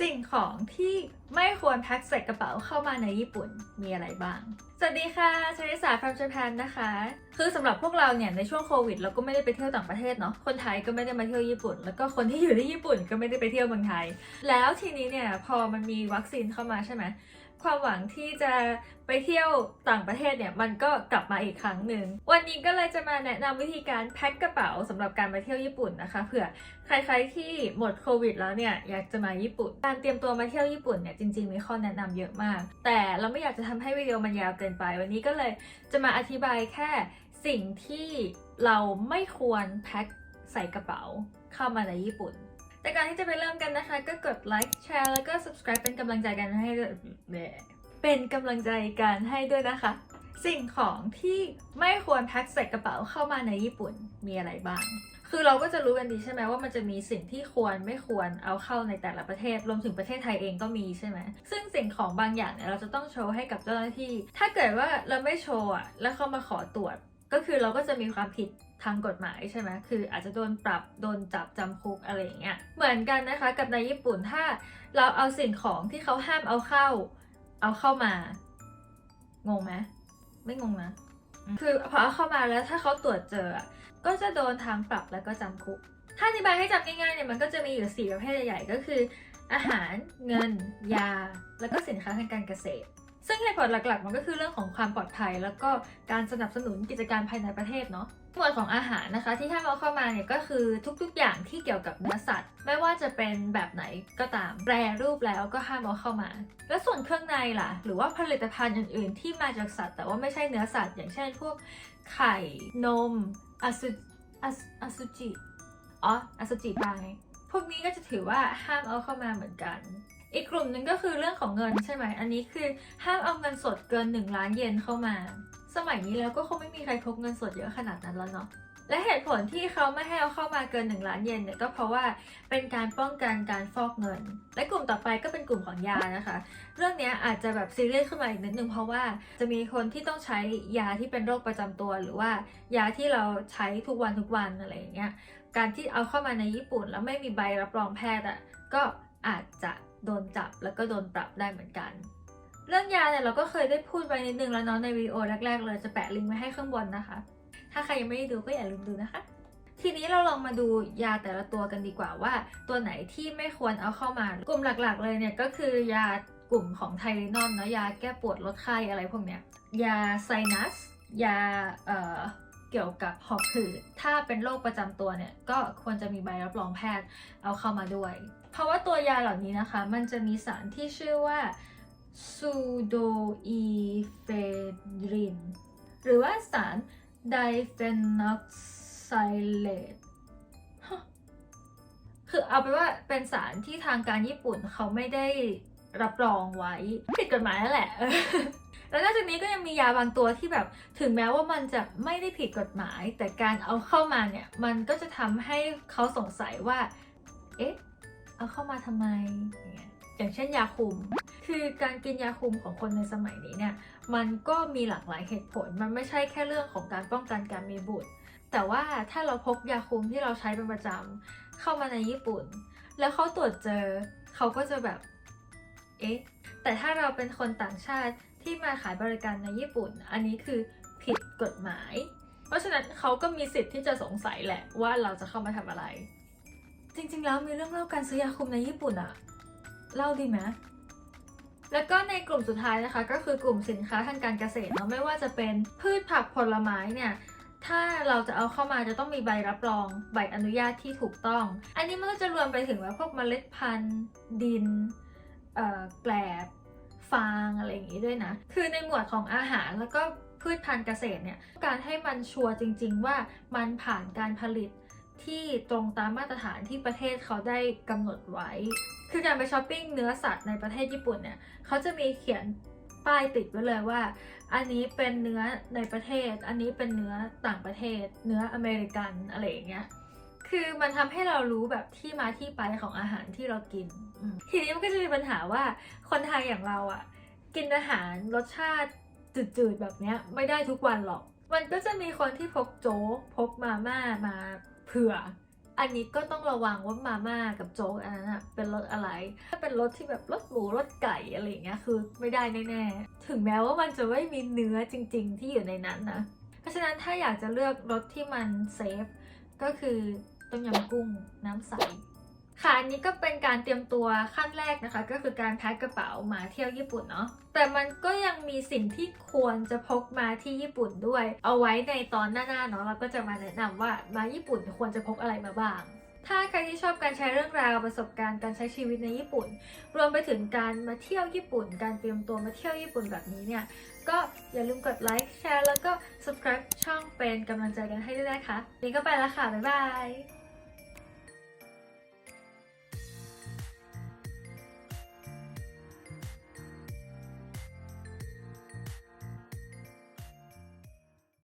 สิ่งของที่ไม่ควรแพ็คใส่กระเป๋าเข้ามาในญี่ปุ่นมีอะไรบ้าง สวัสดีค่ะชริสา from Japan นะคะ คือสำหรับพวกเราเนี่ยในช่วงโควิด เราก็ไม่ได้ไปเที่ยวต่างประเทศเนาะ คนไทยก็ไม่ได้มาเที่ยวญี่ปุ่น แล้วก็คนที่อยู่ที่ญี่ปุ่นก็ไม่ได้ไปเที่ยวเมืองไทย แล้วทีนี้เนี่ยพอมันมีวัคซีนเข้ามาใช่ไหม ความหวังที่จะไปเที่ยวต่างประเทศเนี่ยมันก็กลับมาอีกครั้งหนึ่ง วันนี้ก็เลยจะมาแนะนำวิธีการแพ็คกระเป๋าสำหรับการไปเที่ยวญี่ปุ่นนะคะเผื่อใครๆที่หมดโควิดแล้วเนี่ยอยากจะมาญี่ปุ่น การเตรียมตัวมาเที่ยวญี่ปุ่นเนี่ยจริงๆมีข้อแนะนำเยอะมาก แต่เราไม่อยากจะทำให้วิดีโอมันยาวเกินไป วันนี้ก็เลยจะมาอธิบายแค่สิ่งที่เราไม่ควรแพ็คใส่กระเป๋าเข้ามาในญี่ปุ่น แต่การที่จะไปเริ่มกันนะคะ ก็กดไลค์แชร์แล้วก็ subscribe เป็นกำลังใจกันให้เป็นกำลังใจกันให้ด้วยนะคะ สิ่งของที่ไม่ควรแพ็คใส่กระเป๋าเข้ามาในญี่ปุ่นมีอะไรบ้าง คือเราก็จะรู้กันดีใช่ไหมว่ามันจะมีสิ่งที่ควรไม่ควรเอาเข้าในแต่ละประเทศ รวมถึงประเทศไทยเองก็มีใช่ไหมซึ่งสิ่งของบางอย่างเนี่ยเราจะต้องโชว์ให้กับเจ้าหน้าที่ ถ้าเกิดว่าเราไม่โชว์อะแล้วเขามาขอตรวจ ก็คือเราก็จะมีความผิดทางกฎหมายใช่ไหมคืออาจจะโดนปรับโดนจับจำคุกอะไรอย่างเงี้ย เหมือนกันนะคะกับในญี่ปุ่นถ้าเราเอาสิ่งของที่เขาห้ามเอาเข้า เอาเข้ามา งงไหมไม่งงนะ คือพอเอาเข้ามาแล้วถ้าเขาตรวจเจอ ก็จะโดนทางปรับแล้วก็จำคุก ถ้าอธิบายให้จำง่ายๆเนี่ยมันก็จะมีอยู่สี่ประเภทใหญ่ๆก็คือ อาหาร เงิน ยา แล้วก็สินค้าทางการเกษตร ซึ่งเหตุผลหลักๆ มันก็คือเรื่องของความปลอดภัย แล้วก็การสนับสนุนกิจการภายในประเทศเนาะหมวดของอาหารนะคะที่ห้ามเอาเข้ามาเนี่ยก็คือทุกๆ อย่างที่เกี่ยวกับเนื้อสัตว์ ไม่ว่าจะเป็นแบบไหนก็ตามแปรรูปแล้วก็ห้ามเอาเข้ามา แล้วส่วนเครื่องในล่ะ หรือว่าผลิตภัณฑ์อื่น ๆ ที่มาจากสัตว์ แต่ว่าไม่ใช่เนื้อสัตว์ อย่างเช่นพวกไข่นมอสุอสอสุจิอ๋ออสุจิปลาไงพวกนี้ก็จะถือว่าห้ามเอาเข้ามาเหมือนกัน อีกกลุ่มหนึ่งก็คือเรื่องของเงินใช่ไหม อันนี้คือห้ามเอาเงินสดเกิน 1 ล้านเยนเข้ามา สมัยนี้แล้วก็คงไม่มีใครพกเงินสดเยอะขนาดนั้นแล้วเนาะ และเหตุผลที่เขาไม่ให้เอาเข้ามาเกิน 1 ล้านเยนเนี่ยก็เพราะว่าเป็นการป้องกันการฟอกเงิน และกลุ่มต่อไปก็เป็นกลุ่มของยานะคะ เรื่องนี้อาจจะแบบซีเรียสขึ้นมาอีกนิดนึงเพราะว่าจะมีคนที่ต้องใช้ยาที่เป็นโรคประจำตัว หรือว่ายาที่เราใช้ทุกวันทุกวันอะไรอย่างเงี้ย การที่เอาเข้ามาในญี่ปุ่น แล้วไม่มีใบรับรองแพทย์อะก็อาจจะ โดนจับแล้วก็โดนปรับได้เหมือนกัน เรื่องยาเนี่ยเราก็เคยได้พูดไปนิดนึงแล้วเนาะในวิดีโอแรกๆเลยจะแปะลิงก์ไว้ให้ข้างบนนะคะ ถ้าใครยังไม่ได้ดูก็อย่าลืมดูนะคะ ทีนี้เราลองมาดูยาแต่ละตัวกันดีกว่าว่า ตัวไหนที่ไม่ควรเอาเข้ามากลุ่มหลักๆ เลยเนี่ยก็คือยากลุ่มของไทลินอลเนาะยาแก้ปวดลดไข้อะไรพวกเนี้ยยาไซนัสยาเอ่อ เกี่ยวกับหอบหืด ถ้าเป็นโรคประจำตัวเนี่ย ก็ควรจะมีใบรับรองแพทย์เอาเข้ามาด้วย เพราะว่าตัวยาเหล่านี้นะคะ มันจะมีสารที่ชื่อว่าซูโดอีเฟดริน หรือว่าสารไดเฟนอกไซเลตคือเอาไปนว่าเป็นสารที่ทางการญี่ปุ่นเขาไม่ได้รับรองไว้ผิดกฎหมายนั่นแหละ แล้วนอกจากนี้ก็ยังมียาบางตัวที่แบบถึงแม้ว่ามันจะไม่ได้ผิดกฎหมาย แต่การเอาเข้ามาเนี่ยมันก็จะทำให้เขาสงสัยว่า เอ๊ะ เอาเข้ามาทำไมอย่างเงี้ยอย่างเช่นยาคุม คือการกินยาคุมของคนในสมัยนี้เนี่ย มันก็มีหลากหลายเหตุผล มันไม่ใช่แค่เรื่องของการป้องกันการมีบุตร แต่ว่าถ้าเราพกยาคุมที่เราใช้เป็นประจำเข้ามาในญี่ปุ่น แล้วเขาตรวจเจอ เขาก็จะแบบ เอ๊ะ แต่ถ้าเราเป็นคนต่างชาติ ที่มาขายบริการในญี่ปุ่น อันนี้คือผิดกฎหมาย เพราะฉะนั้นเขาก็มีสิทธิ์ที่จะสงสัยแหละว่าเราจะเข้ามาทำอะไร จริงๆ แล้วมีเรื่องเล่าการซื้อยาคุมในญี่ปุ่นอะเล่าดีไหมแล้วก็ในกลุ่มสุดท้ายนะคะ ก็คือกลุ่มสินค้าทางการเกษตรเนาะไม่ว่าจะเป็นพืชผักผลไม้เนี่ยถ้าเราจะเอาเข้ามาจะต้องมีใบรับรองใบอนุญาตที่ถูกต้อง อันนี้มันก็จะรวมไปถึงว่าพวกเมล็ดพันธุ์ ดินเอ่อแกลบ ฟางอะไรอย่างนี้ด้วยนะ คือในหมวดของอาหารแล้วก็พืชพันธุ์เกษตรเนี่ย การให้มันชัวร์จริง ๆ ว่ามันผ่านการผลิตที่ตรงตามมาตรฐานที่ประเทศเขาได้กำหนดไว้ คือการไปช้อปปิ้งเนื้อสัตว์ในประเทศญี่ปุ่นเนี่ย เขาจะมีเขียนป้ายติดไว้เลยว่า อันนี้เป็นเนื้อในประเทศ อันนี้เป็นเนื้อต่างประเทศ เนื้ออเมริกันอะไรอย่างเงี้ย คือมันทำให้เรารู้แบบที่มาที่ไปของอาหารที่เรากิน ทีนี้มันก็จะมีปัญหาว่าคนไทยอย่างเราอะกินอาหารรสชาติจืดๆแบบเนี้ยไม่ได้ทุกวันหรอก มันก็จะมีคนที่พกโจ๊กพกมาม่ามาเผื่อ อันนี้ก็ต้องระวังว่ามาม่ากับโจ๊กอันนั้นอะเป็นรสอะไร ถ้าเป็นรสที่แบบรสหมูรสไก่อะไรอย่างเงี้ยคือไม่ได้แน่ๆ ถึงแม้ว่ามันจะไม่มีเนื้อจริง ๆ ที่อยู่ในนั้นนะ เพราะฉะนั้นถ้าอยากจะเลือกรสที่มันเซฟก็คือ ต้มยำกุ้งน้ำใส ค่ะ อันนี้ก็เป็นการเตรียมตัวขั้นแรกนะคะ ก็คือการแพ็คกระเป๋ามาเที่ยวญี่ปุ่นเนาะ แต่มันก็ยังมีสิ่งที่ควรจะพกมาที่ญี่ปุ่นด้วย เอาไว้ในตอนหน้าๆเนาะ เราก็จะมาแนะนำว่ามาญี่ปุ่นควรจะพกอะไรมาบ้างถ้าใครที่ชอบการแชร์เรื่องราวประสบการณ์การใช้ชีวิตในญี่ปุ่น รวมไปถึงการมาเที่ยวญี่ปุ่น การเตรียมตัวมาเที่ยวญี่ปุ่นแบบนี้เนี่ย ก็อย่าลืมกดไลค์แชร์แล้วก็ subscribe ช่องเป็นกำลังใจกันให้ด้วยนะคะนนี้ก็ไปแล้วค่ะ บ๊ายบาย